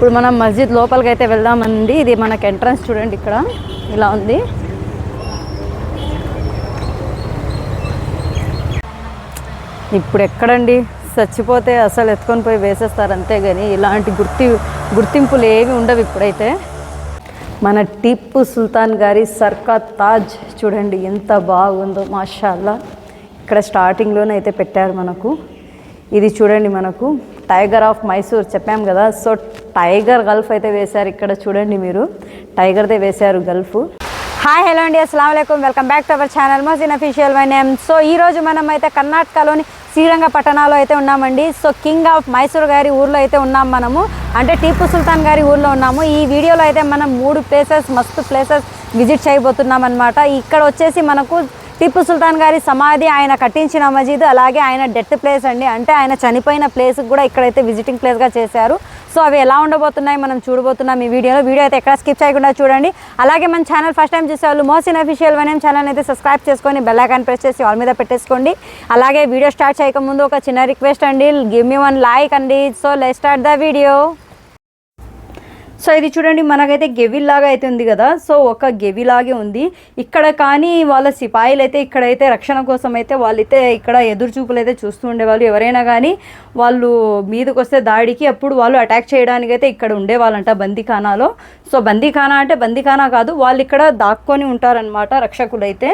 ఇప్పుడు మనం మస్జిద్ లోపలికి అయితే వెళ్దామండి. ఇది మనకి ఎంట్రన్స్ చూడండి ఇక్కడ. ఇలా ఉంది. ఇప్పుడు ఎక్కడండి? చచ్చిపోతే అసలు ఎత్తుకొని పోయి వేసేస్తారు అంతే కానీ ఇలాంటి గుర్తి గుర్తింపులు ఏవి ఉండవు ఇప్పుడైతే. మన టిప్పు సుల్తాన్ గారి సర్కా తాజ్ చూడండి ఎంత బాగుందో మాషాల్లా. ఇక్కడ స్టార్టింగ్లోనే అయితే పెట్టారు మనకు. ఇది చూడండి మనకు. టైగర్ ఆఫ్ మైసూర్ చెప్పాం కదా. సో టైగర్ గల్ఫ్ అయితే వేశారు ఇక్కడ చూడండి మీరు. టైగర్దే వేశారు గల్ఫ్. హాయ్ హలో అండి అస్సలం welcome back to our channel Mohsin official my name so ఈ రోజు మనం అయితే కర్ణాటకలోని శ్రీరంగ పట్టణాలో అయితే ఉన్నామండి. సో కింగ్ ఆఫ్ మైసూర్ గారి ఊర్లో అయితే ఉన్నాం మనము. అంటే టీపు సుల్తాన్ గారి ఊర్లో ఉన్నాము. ఈ వీడియోలో అయితే మనం మూడు ప్లేసెస్ మస్తు ప్లేసెస్ విజిట్ చేయబోతున్నాం అనమాట ఇక్కడ వచ్చేసి మనకు టిప్పు సుల్తాన్ గారి సమాధి ఆయన కట్టించిన మజీద్ అలాగే ఆయన డెత్ ప్లేస్ అండి. అంటే ఆయన చనిపోయిన ప్లేస్ కూడా ఇక్కడైతే విజిటింగ్ ప్లేస్గా చేశారు. సో అవి ఎలా ఉండబోతున్నాయి మనం చూడబోతున్నాం ఈ వీడియోలో. వీడియో అయితే ఎక్కడ స్కిప్ చేయకుండా చూడండి. అలాగే మన ఛానల్ ఫస్ట్ టైం చూసే వాళ్ళు మోసిన్ అఫీషియల్ వన్ ఛానల్ అయితే సబ్స్క్రైబ్ చేసుకొని బెల్ ఐకాన్ ప్రెస్ చేసి ఆల్ మీద పెట్టేసుకోండి. అలాగే వీడియో స్టార్ట్ చేయకముందు ఒక చిన్న రిక్వెస్ట్ అండి. గివ్ మీ వన్ లైక్ అండి. So let start the video. So ఇది చూడండి మనకైతే గెవిల్లాగా అయితే ఉంది కదా. సో ఒక గెవిలాగే ఉంది. ఇక్కడ కానీ వాళ్ళ సిపాయిలు అయితే ఇక్కడైతే రక్షణ కోసం అయితే వాళ్ళైతే ఇక్కడ ఎదురు చూపులు అయితే చూస్తూ ఉండేవాళ్ళు. ఎవరైనా కానీ వాళ్ళు మీదకి వస్తే దాడికి అప్పుడు వాళ్ళు అటాక్ చేయడానికి అయితే ఇక్కడ ఉండేవాళ్ళంట బందీఖానాలో. సో బందీఖానా అంటే బందీఖానా కాదు వాళ్ళు ఇక్కడ దాక్కొని ఉంటారనమాట రక్షకులు అయితే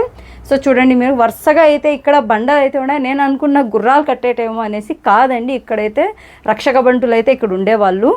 సో చూడండి మీరు వరుసగా అయితే ఇక్కడ బండ అయితే ఉన్నాయి. నేను అనుకున్న గుర్రాలు కట్టేటేమో అనేసి కాదండి ఇక్కడైతే రక్షక బంటులు అయితే ఇక్కడ ఉండేవాళ్ళు.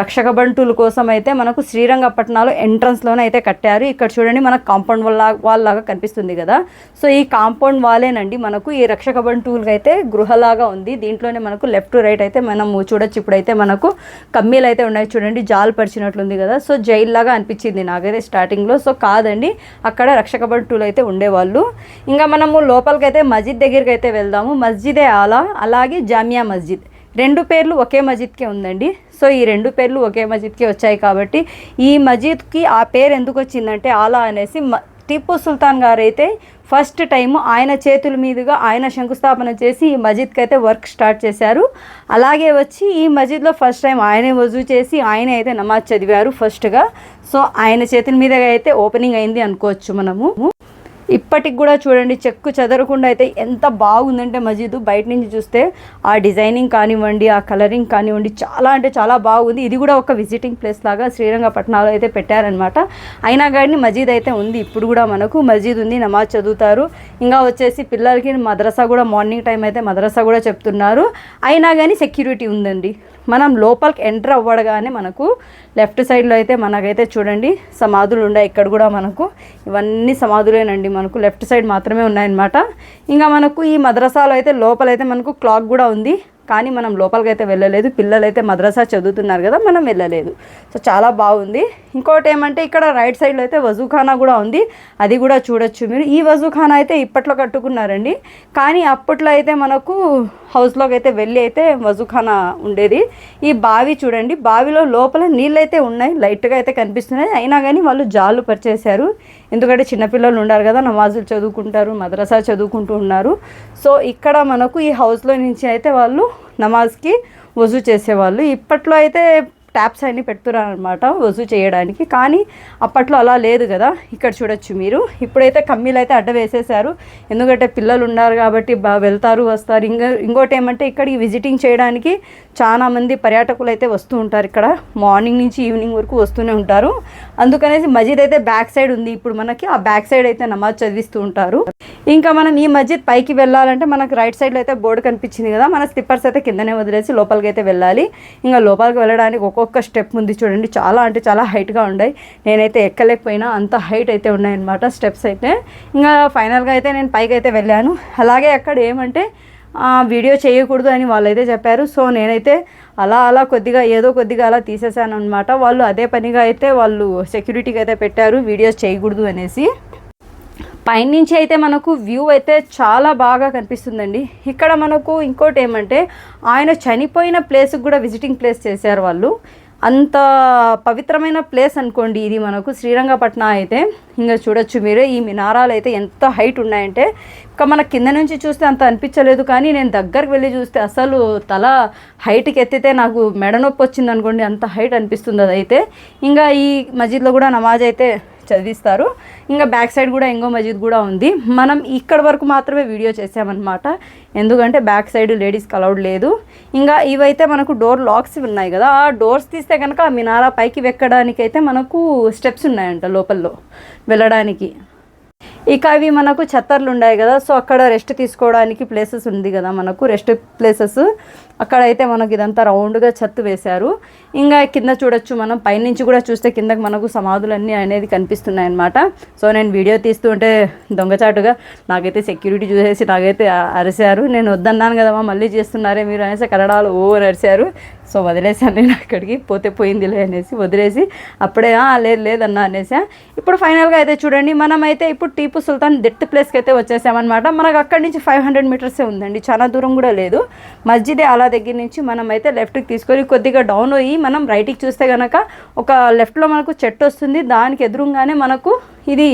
రక్షక బంటుల కోసం అయితే మనకు శ్రీరంగపట్నంలో ఎంట్రన్స్లోనే అయితే కట్టారు. ఇక్కడ చూడండి మనకు కాంపౌండ్ వాళ్ళ వాళ్ళలాగా లాగా కనిపిస్తుంది కదా. సో ఈ కాంపౌండ్ వాలేనండి మనకు ఈ రక్షక బంటువులకి అయితే గృహలాగా ఉంది. దీంట్లోనే మనకు లెఫ్ట్ రైట్ అయితే మనం చూడొచ్చు. ఇప్పుడైతే మనకు కమ్మీలు అయితే ఉన్నాయి చూడండి జాలు పరిచినట్లుంది కదా. సో జైల్ లాగా అనిపించింది నాకైతే స్టార్టింగ్లో సో కాదండి అక్కడ రక్షక బంటువులు అయితే ఉండేవాళ్ళు. ఇంకా మనము లోపలికైతే మస్జిద్ దగ్గరికి అయితే వెళ్దాము. మస్జిదే ఆలా అలాగే జామియా మస్జిద్. రెండు పేర్లు ఒకే మజిద్కే ఉందండి. సో ఈ రెండు పేర్లు ఒకే మస్జిద్కే వచ్చాయి కాబట్టి ఈ మజిద్కి ఆ పేరు ఎందుకు వచ్చిందంటే ఆలా అనేసి టిప్పు సుల్తాన్ గారు అయితే ఫస్ట్ టైం ఆయన చేతుల మీదుగా ఆయన శంకుస్థాపన చేసి ఈ మజిద్కి అయితే వర్క్ స్టార్ట్ చేశారు. అలాగే వచ్చి ఈ మజిద్లో ఫస్ట్ టైం ఆయనే వజూ చేసి ఆయనే అయితే నమాజ్ చదివారు ఫస్ట్గా. సో ఆయన చేతుల మీదుగా అయితే ఓపెనింగ్ అయింది అనుకోవచ్చు మనము. ఇప్పటికి కూడా చూడండి చెక్కు చెదరకుండా అయితే ఎంత బాగుందంటే మజీదు. బయట నుంచి చూస్తే ఆ డిజైనింగ్ కానివ్వండి ఆ కలరింగ్ కానివ్వండి చాలా అంటే చాలా బాగుంది. ఇది కూడా ఒక విజిటింగ్ ప్లేస్ లాగా శ్రీరంగపట్నంలో అయితే పెట్టారనమాట అయినా కానీ మజీద్ అయితే ఉంది. ఇప్పుడు కూడా మనకు మజీద్ ఉంది నమాజ్ చదువుతారు. ఇంకా వచ్చేసి పిల్లలకి మద్రసా కూడా మార్నింగ్ టైం అయితే మద్రసా కూడా చెప్తున్నారు. అయినా కానీ సెక్యూరిటీ ఉందండి. మనం లోపలికి ఎంటర్ అవ్వడగానే మనకు లెఫ్ట్ సైడ్లో అయితే మనకైతే చూడండి సమాధులు ఉన్నాయి. ఇక్కడ కూడా మనకు ఇవన్నీ సమాధులేనండి. మనకు లెఫ్ట్ సైడ్ మాత్రమే ఉన్నాయన్నమాట. ఇంకా మనకు ఈ మద్రసాలో అయితే లోపలైతే మనకు క్లాక్ కూడా ఉంది. కానీ మనం లోపలికైతే వెళ్ళలేదు. పిల్లలు అయితే మద్రసా చదువుతున్నారు కదా మనం వెళ్ళలేదు. సో చాలా బాగుంది. ఇంకోటి ఏమంటే ఇక్కడ రైట్ సైడ్లో అయితే వజూఖానా కూడా ఉంది. అది కూడా చూడొచ్చు మీరు. ఈ వజూఖానా అయితే ఇప్పట్లో కట్టుకున్నారండి. కానీ అప్పట్లో అయితే మనకు హౌస్లోకి అయితే వెళ్ళి అయితే వజూఖానా ఉండేది. ఈ బావి చూడండి. బావిలో లోపల నీళ్ళు అయితే ఉన్నాయి. లైట్గా అయితే కనిపిస్తున్నాయి. అయినా కానీ వాళ్ళు జాలు పరిచేశారు. ఎందుకంటే చిన్నపిల్లలు ఉన్నారు కదా నమాజులు చదువుకుంటారు మద్రసా చదువుకుంటూ ఉన్నారు. సో ఇక్కడ మనకు ఈ హౌస్లో నుంచి అయితే వాళ్ళు నమాజ్కి వజూ చేసేవాళ్ళు. ఇప్పట్లో అయితే ట్యాప్స్ అన్నీ పెడుతున్నారు అనమాట వజూ చేయడానికి. కానీ అప్పట్లో అలా లేదు కదా ఇక్కడ చూడొచ్చు మీరు. ఇప్పుడైతే కమ్మీలు అయితే అడ్డ వేసేసారు ఎందుకంటే పిల్లలు ఉన్నారు కాబట్టి బా వెళ్తారు వస్తారు. ఇంకా ఇంకోటి ఏమంటే ఇక్కడికి విజిటింగ్ చేయడానికి చాలా మంది పర్యాటకులు అయితే వస్తూ ఉంటారు ఇక్కడ. మార్నింగ్ నుంచి ఈవినింగ్ వరకు వస్తూనే ఉంటారు. అందుకనేసి మస్జిద్ అయితే బ్యాక్ సైడ్ ఉంది. ఇప్పుడు మనకి ఆ బ్యాక్ సైడ్ అయితే నమాజ్ చదివిస్తూ ఉంటారు. ఇంకా మనం ఈ మస్జిద్ పైకి వెళ్ళాలంటే మనకు రైట్ సైడ్లో అయితే బోర్డు కనిపించింది కదా. మన స్లిప్పర్స్ అయితే కిందనే వదిలేసి లోపలికి అయితే వెళ్ళాలి. ఇంకా లోపలికి వెళ్ళడానికి ఒక్కొక్క స్టెప్ ఉంది చూడండి. చాలా అంటే చాలా హైట్గా ఉన్నాయి. నేనైతే ఎక్కలేకపోయినా అంత హైట్ అయితే ఉన్నాయన్నమాట స్టెప్స్ అయితే. ఇంకా ఫైనల్గా అయితే నేను పైకి అయితే వెళ్ళాను. అలాగే అక్కడ ఏమంటే వీడియో చేయకూడదు అని వాళ్ళైతే చెప్పారు. సో నేనైతే అలా అలా కొద్దిగా ఏదో కొద్దిగా అలా తీసేసాను అనమాట వాళ్ళు అదే పనిగా అయితే వాళ్ళు సెక్యూరిటీకి అయితే పెట్టారు వీడియోస్ చేయకూడదు అనేసి. పైనుంచి అయితే మనకు వ్యూ అయితే చాలా బాగా కనిపిస్తుందండి. ఇక్కడ మనకు ఇంకోటి ఏమంటే ఆయన చనిపోయిన ప్లేస్కి కూడా విజిటింగ్ ప్లేస్ చేశారు వాళ్ళు. అంత పవిత్రమైన ప్లేస్ అనుకోండి ఇది మనకు శ్రీరంగపట్నం అయితే. ఇంకా చూడొచ్చు మీరే ఈ మినారాలు అయితే ఎంత హైట్ ఉన్నాయంటే. ఇంకా మన కింద నుంచి చూస్తే అంత అనిపించలేదు కానీ నేను దగ్గరికి వెళ్ళి చూస్తే అసలు తల హైట్కి ఎత్తితే నాకు మెడ నొప్పి వచ్చింది అనుకోండి అంత హైట్ అనిపిస్తుంది అదైతే. ఇంకా ఈ మస్జిద్లో కూడా నమాజ్ అయితే చదివిస్తారు. ఇంకా బ్యాక్ సైడ్ కూడా ఎంగో మజీద్ కూడా ఉంది. మనం ఇక్కడ వరకు మాత్రమే వీడియో చేసామన్నమాట. ఎందుకంటే బ్యాక్ సైడ్ లేడీస్కి అలౌడ్ లేదు. ఇంకా ఇవైతే మనకు డోర్ లాక్స్ ఉన్నాయి కదా. ఆ డోర్స్ తీస్తే కనుక ఆ మినారా పైకి వెక్కడానికి అయితే మనకు స్టెప్స్ ఉన్నాయంట లోపల్లో వెళ్ళడానికి. ఇక అవి మనకు ఛత్తర్లు ఉన్నాయి కదా. సో అక్కడ రెస్ట్ తీసుకోవడానికి ప్లేసెస్ ఉంది కదా మనకు. Rest places. అక్కడైతే మనకి ఇదంతా రౌండ్గా చెత్తు వేశారు. ఇంకా కింద చూడొచ్చు మనం పైనుంచి కూడా చూస్తే కిందకి మనకు సమాధులన్నీ అనేది కనిపిస్తున్నాయి అనమాట సో నేను వీడియో తీస్తూ ఉంటే దొంగచాటుగా నాకైతే సెక్యూరిటీ చూసేసి నాకైతే అరిశారు. నేను వద్దన్నాను కదమ్మా మళ్ళీ చేస్తున్నారే మీరు అనేసి కన్నడాలు ఓ అరిశారు. సో వదిలేసాను నేను అక్కడికి పోతే పోయిందిలే అనేసి వదిలేసి అప్పుడే "ఆ, లేదు లేదన్నా అనేసా. ఇప్పుడు ఫైనల్గా అయితే చూడండి మనం అయితే ఇప్పుడు టీపు సుల్తాన్ డెత్ ప్లేస్కి అయితే వచ్చేసామన్నమాట. మనకు అక్కడి నుంచి ఫైవ్ హండ్రెడ్ మీటర్సే ఉందండి చాలా దూరం కూడా లేదు. మస్జిదే అలా దగ్గర నుంచి మనం అయితే లెఫ్ట్కి తీసుకొని కొద్దిగా డౌన్ అయ్యి మనం రైట్కి చూస్తే కనుక ఒక లెఫ్ట్లో మనకు చెట్టు వస్తుంది. దానికి ఎదురుగానే మనకు ఇది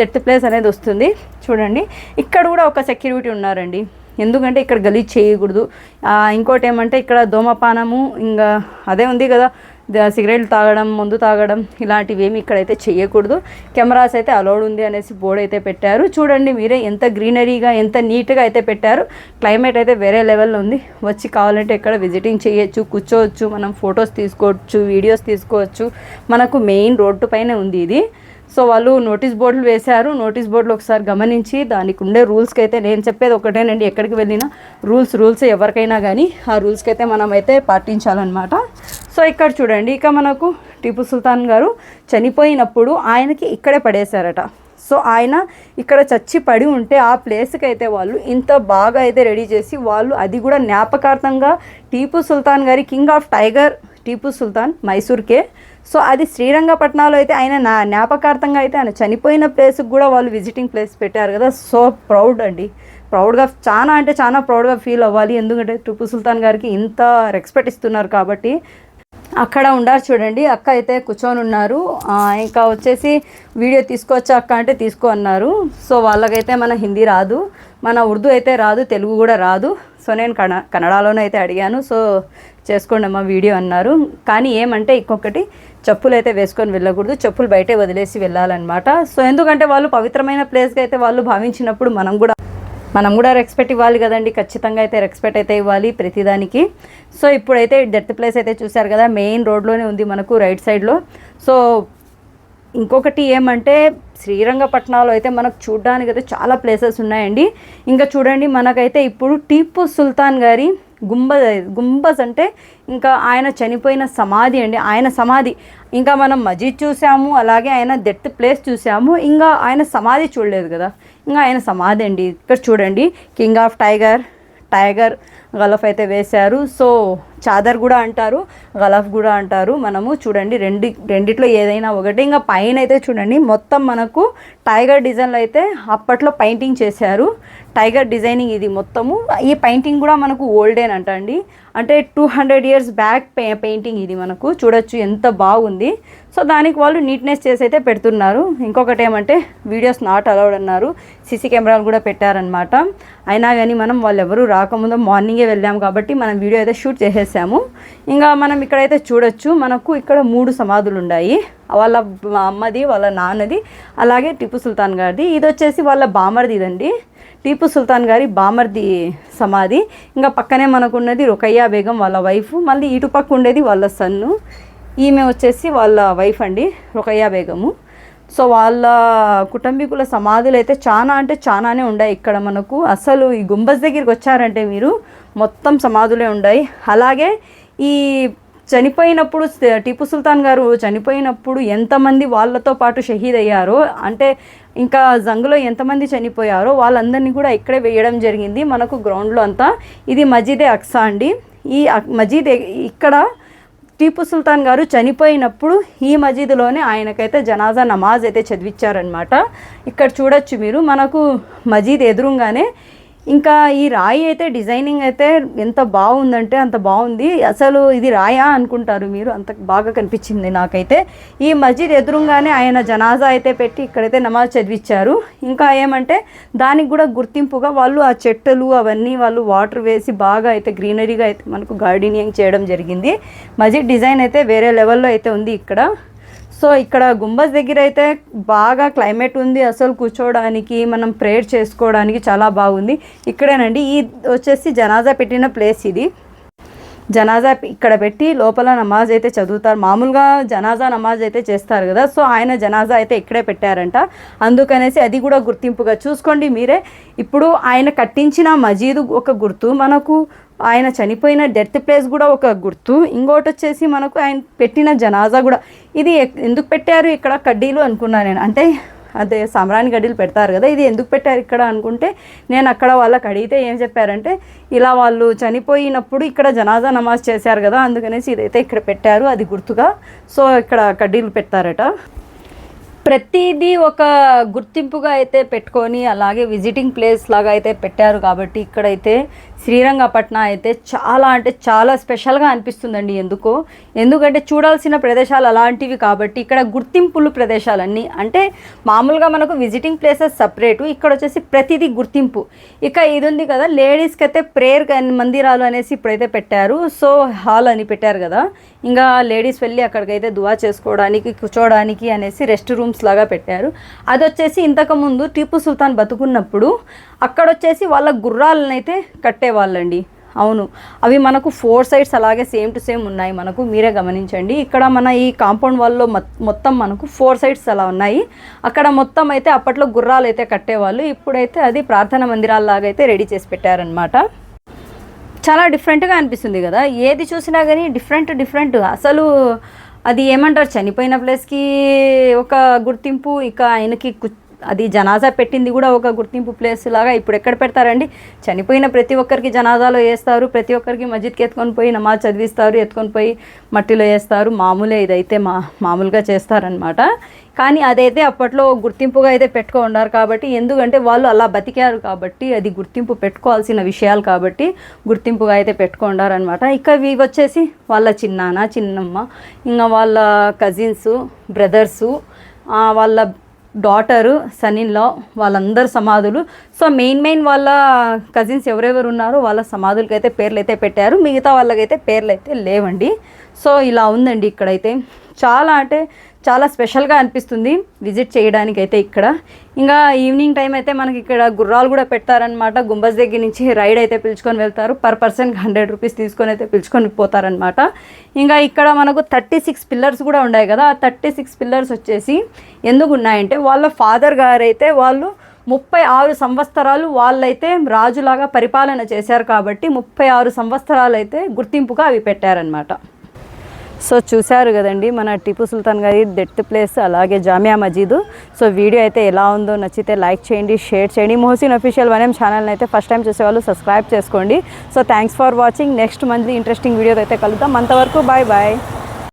డెత్ ప్లేస్ అనేది వస్తుంది. చూడండి. ఇక్కడ కూడా ఒక సెక్యూరిటీ ఉన్నారండి. ఎందుకంటే ఇక్కడ గలీజ్ చేయకూడదు. ఇంకోటి ఏమంటే ఇక్కడ ధూమపానము ఇంకా అదే ఉంది కదా సిగరెట్లు తాగడం మందు తాగడం ఇలాంటివి ఏమి ఇక్కడైతే చేయకూడదు కెమెరాస్ అయితే అలౌడ్ ఉంది అనేసి బోర్డు అయితే పెట్టారు. చూడండి మీరే ఎంత గ్రీనరీగా ఎంత నీట్గా అయితే పెట్టారు. క్లైమేట్ అయితే వేరే లెవెల్లో ఉంది. వచ్చి కావాలంటే ఇక్కడ విజిటింగ్ చేయొచ్చు కూర్చోవచ్చు మనం ఫొటోస్ తీసుకోవచ్చు వీడియోస్ తీసుకోవచ్చు. మనకు మెయిన్ రోడ్డు పైన ఉంది ఇది. సో వాళ్ళు నోటీస్ బోర్డులు వేశారు. నోటీస్ బోర్డులు ఒకసారి గమనించి దానికి ఉండే రూల్స్కి అయితే నేను చెప్పేది ఒకటేనండి. ఎక్కడికి వెళ్ళినా రూల్స్ రూల్స్ ఎవరికైనా కానీ ఆ రూల్స్కి అయితే మనం అయితే పాటించాలన్నమాట. సో ఇక్కడ చూడండి ఇక మనకు టిపు సుల్తాన్ గారు చనిపోయినప్పుడు ఆయనకి ఇక్కడే పడేశారట. సో ఆయన ఇక్కడ చచ్చి పడి ఉంటే ఆ ప్లేస్కి అయితే వాళ్ళు ఇంత బాగా అయితే రెడీ చేసి వాళ్ళు అది కూడా జ్ఞాపకార్థంగా టీపు సుల్తాన్ గారి king of tiger Tipu Sultan మైసూర్కే. So అది శ్రీరంగపట్నంలో అయితే ఆయన నా జ్ఞాపకార్థంగా అయితే ఆయన చనిపోయిన ప్లేస్కి కూడా వాళ్ళు విజిటింగ్ ప్లేస్ పెట్టారు కదా. సో ప్రౌడ్ అండి. ప్రౌడ్గా చాలా అంటే చాలా ప్రౌడ్గా ఫీల్ అవ్వాలి. ఎందుకంటే టిపు సుల్తాన్ గారికి ఇంత రెస్పెక్ట్ ఇస్తున్నారు కాబట్టి. అక్కడ ఉండారు చూడండి. అక్క అయితే కూర్చొని ఉన్నారు. ఇంకా వచ్చేసి వీడియో తీసుకోవచ్చా అక్క అంటే తీసుకో అన్నారు. సో వాళ్ళకైతే మన హిందీ రాదు. మన ఉర్దూ అయితే రాదు. తెలుగు కూడా రాదు. సో నేను కన కన్నడలోనే అయితే అడిగాను. సో చేసుకోండి అమ్మా వీడియో అన్నారు. కానీ ఏమంటే ఇంకొకటి చెప్పులు అయితే వేసుకొని వెళ్ళకూడదు చెప్పులు బయటే వదిలేసి వెళ్ళాలన్నమాట. సో ఎందుకంటే వాళ్ళు పవిత్రమైన ప్లేస్కి అయితే వాళ్ళు భావించినప్పుడు మనం కూడా మనం కూడా రెస్పెక్ట్ ఇవ్వాలి కదండి. ఖచ్చితంగా అయితే రెస్పెక్ట్ అయితే ఇవ్వాలి ప్రతిదానికి. సో ఇప్పుడైతే డెత్ ప్లేస్ అయితే చూశారు కదా మెయిన్ రోడ్లోనే ఉంది మనకు రైట్ సైడ్లో సో ఇంకొకటి ఏమంటే శ్రీరంగపట్నంలో అయితే మనకు చూడడానికి అయితే చాలా ప్లేసెస్ ఉన్నాయండి. ఇంకా చూడండి మనకైతే ఇప్పుడు టీపు సుల్తాన్ గారి గుంబజ్ గుంబజ్ అంటే ఇంకా ఆయన చనిపోయిన సమాధి అండి. ఆయన సమాధి. ఇంకా మనం మజీద్ చూసాము అలాగే ఆయన డెత్ ప్లేస్ చూసాము. ఇంకా ఆయన సమాధి చూడలేదు కదా. ఇంకా ఆయన సమాధి అండి. ఇక్కడ చూడండి. కింగ్ ఆఫ్ టైగర్ టైగర్ గలఫ్ అయితే వేశారు. సో చాదర్ కూడా అంటారు గలఫ్ కూడా అంటారు. మనము చూడండి రెండు రెండిట్లో ఏదైనా ఒకటి. ఇంకా పైన అయితే చూడండి మొత్తం మనకు టైగర్ డిజైన్లు అయితే అప్పట్లో పెయింటింగ్ చేశారు. టైగర్ డిజైనింగ్ ఇది మొత్తము. ఈ పెయింటింగ్ కూడా మనకు ఓల్డేన్ అంట అండి. అంటే two hundred years back painting ఇది మనకు. చూడొచ్చు ఎంత బాగుంది. సో దానికి వాళ్ళు నీట్నెస్ చేసి అయితే పెడుతున్నారు. ఇంకొకటి ఏమంటే వీడియోస్ నాట్ అలౌడ్ అన్నారు. సీసీ కెమెరాలు కూడా పెట్టారనమాట అయినా కానీ మనం వాళ్ళు ఎవరు రాకముందు మార్నింగే వెళ్ళాము కాబట్టి మనం వీడియో అయితే షూట్ చేసేసాము. ఇంకా మనం ఇక్కడైతే చూడొచ్చు మనకు ఇక్కడ మూడు సమాధులు ఉన్నాయి. వాళ్ళ అమ్మది వాళ్ళ నాన్నది అలాగే టిపు సుల్తాన్ గారిది. ఇది వచ్చేసి వాళ్ళ బామర్ది ఇదండి. టీపు సుల్తాన్ గారి బామర్ది సమాధి. ఇంకా పక్కనే మనకున్నది రుకయ్యా బేగం వాళ్ళ వైఫ్ మళ్ళీ ఇటు పక్క ఉండేది వాళ్ళ సన్ను. ఈమె వచ్చేసి వాళ్ళ వైఫ్ అండి రుకయ్యా బేగము. సో వాళ్ళ కుటుంబీకుల సమాధులు అయితే చాలా అంటే చాలానే ఉన్నాయి ఇక్కడ మనకు. అసలు ఈ గుంబజ్ దగ్గరికి వచ్చారంటే మీరు మొత్తం సమాధులే ఉన్నాయి అలాగే ఈ చనిపోయినప్పుడు స- టిపు సుల్తాన్ గారు చనిపోయినప్పుడు ఎంతమంది వాళ్ళతో పాటు షహీద్ అయ్యారో అంటే ఇంకా జంగులో ఎంతమంది చనిపోయారో వాళ్ళందరినీ కూడా ఇక్కడే వేయడం జరిగింది. మనకు గ్రౌండ్లో అంతా ఇది మజీదే అక్సా అండి. ఈ అక్- మజీద్ ఇక్కడ టీపు సుల్తాన్ గారు చనిపోయినప్పుడు ఈ మజీదులోనే ఆయనకైతే జనాజా నమాజ్ అయితే చదివించారనమాట ఇక్కడ చూడొచ్చు మీరు. మనకు మజీద్ ఎదురుగానే ఇంకా ఈ రాయి అయితే డిజైనింగ్ అయితే ఎంత బాగుందంటే అంత బాగుంది. అసలు ఇది రాయా అనుకుంటారు మీరు? అంత బాగా కనిపించింది నాకైతే. ఈ మస్జిద్ ఎదురుగానే ఆయన జనాజా అయితే పెట్టి ఇక్కడైతే నమాజ్ చదివించారు ఇంకా ఏమంటే దానికి కూడా గుర్తింపుగా వాళ్ళు ఆ చెట్టులు అవన్నీ వాళ్ళు వాటర్ వేసి బాగా అయితే గ్రీనరీగా అయితే మనకు గార్డెనింగ్ చేయడం జరిగింది. మస్జిద్ డిజైన్ అయితే వేరే లెవెల్లో అయితే ఉంది ఇక్కడ. సో ఇక్కడ గుంబజ్ దగ్గర అయితే బాగా క్లైమేట్ ఉంది. అసలు కూర్చోవడానికి మనం ప్రేయర్ చేసుకోవడానికి చాలా బాగుంది. ఇక్కడేనండి ఈ వచ్చేసి జనాజా పెట్టిన ప్లేస్ ఇది. జనాజా ఇక్కడ పెట్టి లోపల నమాజ్ అయితే చదువుతారు. మామూలుగా జనాజా నమాజ్ అయితే చేస్తారు కదా. సో ఆయన జనాజా అయితే ఇక్కడే పెట్టారంట. అందుకనేసి అది కూడా గుర్తింపుగా చూసుకోండి మీరే. ఇప్పుడు ఆయన కట్టించిన మజీదు ఒక గుర్తు మనకు. ఆయన చనిపోయిన డెత్ ప్లేస్ కూడా ఒక గుర్తు. ఇంకోటి వచ్చేసి మనకు ఆయన పెట్టిన జనాజా కూడా. ఇది ఎందుకు పెట్టారు ఇక్కడ కడ్డీలు అనుకున్నాను నేను. అంటే అదే సాంబ్రాణి గడ్డీలు పెడతారు కదా ఇది ఎందుకు పెట్టారు ఇక్కడ అనుకుంటే నేను అక్కడ వాళ్ళకి అడిగితే ఏం చెప్పారంటే ఇలా వాళ్ళు చనిపోయినప్పుడు ఇక్కడ జనాజా నమాజ్ చేశారు కదా అందుకనేసి ఇదైతే ఇక్కడ పెట్టారు అది గుర్తుగా. సో ఇక్కడ కడ్డీలు పెడతారట. ప్రతిదీ ఒక గుర్తింపుగా అయితే పెట్టుకొని అలాగే విజిటింగ్ ప్లేస్ లాగా అయితే పెట్టారు కాబట్టి ఇక్కడైతే శ్రీరంగపట్నం అయితే చాలా అంటే చాలా స్పెషల్గా అనిపిస్తుందండి ఎందుకో. ఎందుకంటే చూడాల్సిన ప్రదేశాలు అలాంటివి కాబట్టి ఇక్కడ గుర్తింపులు ప్రదేశాలన్నీ అంటే మామూలుగా మనకు విజిటింగ్ ప్లేసెస్ సపరేటు ఇక్కడ వచ్చేసి ప్రతిదీ గుర్తింపు. ఇక ఇది ఉంది కదా లేడీస్కి అయితే ప్రేయర్ మందిరాలు అనేసి ఇప్పుడైతే పెట్టారు. సో హాల్ అని పెట్టారు కదా. ఇంకా లేడీస్ వెళ్ళి అక్కడికైతే దువా చేసుకోవడానికి కూర్చోవడానికి అనేసి రెస్ట్ రూమ్స్ లాగా పెట్టారు. అది వచ్చేసి ఇంతకుముందు టీపు సుల్తాన్ బతుకున్నప్పుడు అక్కడ వచ్చేసి వాళ్ళ గుర్రాలనైతే అయితే వాళ్ళండి అవును. అవి మనకు ఫోర్ సైడ్స్ అలాగే సేమ్ టు సేమ్ ఉన్నాయి. మనకు మీరే గమనించండి. ఇక్కడ మన ఈ కాంపౌండ్ వాల్లో మొత్తం మనకు ఫోర్ సైడ్స్ అలా ఉన్నాయి. అక్కడ మొత్తం అయితే అప్పట్లో గుర్రాలు అయితే కట్టేవాళ్ళు. ఇప్పుడైతే అది ప్రార్థన మందిరాల్లాగా అయితే రెడీ చేసి పెట్టారనమాట చాలా డిఫరెంట్గా అనిపిస్తుంది కదా. ఏది చూసినా కానీ డిఫరెంట్ డిఫరెంట్ అసలు అది ఏమంటారు? చనిపోయిన ప్లేస్కి ఒక గుర్తింపు ఇక ఆయనకి కు- అది జనాజా పెట్టింది కూడా ఒక గుర్తింపు ప్లేస్ లాగా ఇప్పుడు ఎక్కడ పెడతారండి? చనిపోయిన ప్రతి ఒక్కరికి జనాజాలో వేస్తారు ప్రతి ఒక్కరికి మస్జిద్కి ఎత్తుకొని పోయి నమాజ్ చదివిస్తారు ఎత్తుకొని పోయి మట్టిలో వేస్తారు. మామూలే ఇదైతే మా మామూలుగా చేస్తారనమాట కానీ అదైతే అప్పట్లో గుర్తింపుగా అయితే పెట్టుకో ఉన్నారు కాబట్టి ఎందుకంటే వాళ్ళు అలా బతికారు కాబట్టి అది గుర్తింపు పెట్టుకోవాల్సిన విషయాలు కాబట్టి గుర్తింపుగా అయితే పెట్టుకున్నారనమాట ఇక ఇవి వచ్చేసి వాళ్ళ చిన్నాన్న చిన్నమ్మ ఇంకా వాళ్ళ కజిన్స్ బ్రదర్సు వాళ్ళ డాటరు సనిన్లో వాళ్ళందరు సమాధులు. సో మెయిన్ మెయిన్ వాళ్ళ కజిన్స్ ఎవరెవరు ఉన్నారో వాళ్ళ సమాధులకి అయితే పేర్లు అయితే పెట్టారు. మిగతా వాళ్ళకైతే పేర్లు అయితే లేవండి. సో ఇలా ఉందండి ఇక్కడైతే. చాలా అంటే చాలా స్పెషల్గా అనిపిస్తుంది. విజిట్ చేయడానికి అయితే ఇక్కడ. ఇంకా ఈవినింగ్ టైం అయితే మనకి ఇక్కడ గుర్రాలు కూడా పెడతారనమాట గుంబజ్ దగ్గర నుంచి రైడ్ అయితే పిలుచుకొని వెళ్తారు. పర్ పర్సన్కి హండ్రెడ్ రూపీస్ తీసుకొని అయితే పిలుచుకొని పోతారనమాట ఇంకా ఇక్కడ మనకు థర్టీ సిక్స్ పిల్లర్స్ కూడా ఉన్నాయి కదా. ఆ థర్టీ సిక్స్ పిల్లర్స్ వచ్చేసి ఎందుకు ఉన్నాయంటే వాళ్ళ ఫాదర్ గారు అయితే వాళ్ళు ముప్పై ఆరు సంవత్సరాలు వాళ్ళైతే రాజులాగా పరిపాలన చేశారు కాబట్టి ముప్పై ఆరు సంవత్సరాలు అయితే గుర్తింపుగా అవి పెట్టారనమాట సో చూశారు కదండి మన టిపు సుల్తాన్ గారి డెత్ ప్లేస్ అలాగే జామియా మజీదు. సో వీడియో అయితే ఎలా ఉందో నచ్చితే లైక్ చేయండి షేర్ చేయండి. మోహసిన్ అఫీషియల్ వనేం ఛానల్ని అయితే ఫస్ట్ టైం చూసేవాళ్ళు సబ్స్క్రైబ్ చేసుకోండి. So thanks for watching next monthly interesting video అయితే కలుద్దాం. అంతవరకు బాయ్ బాయ్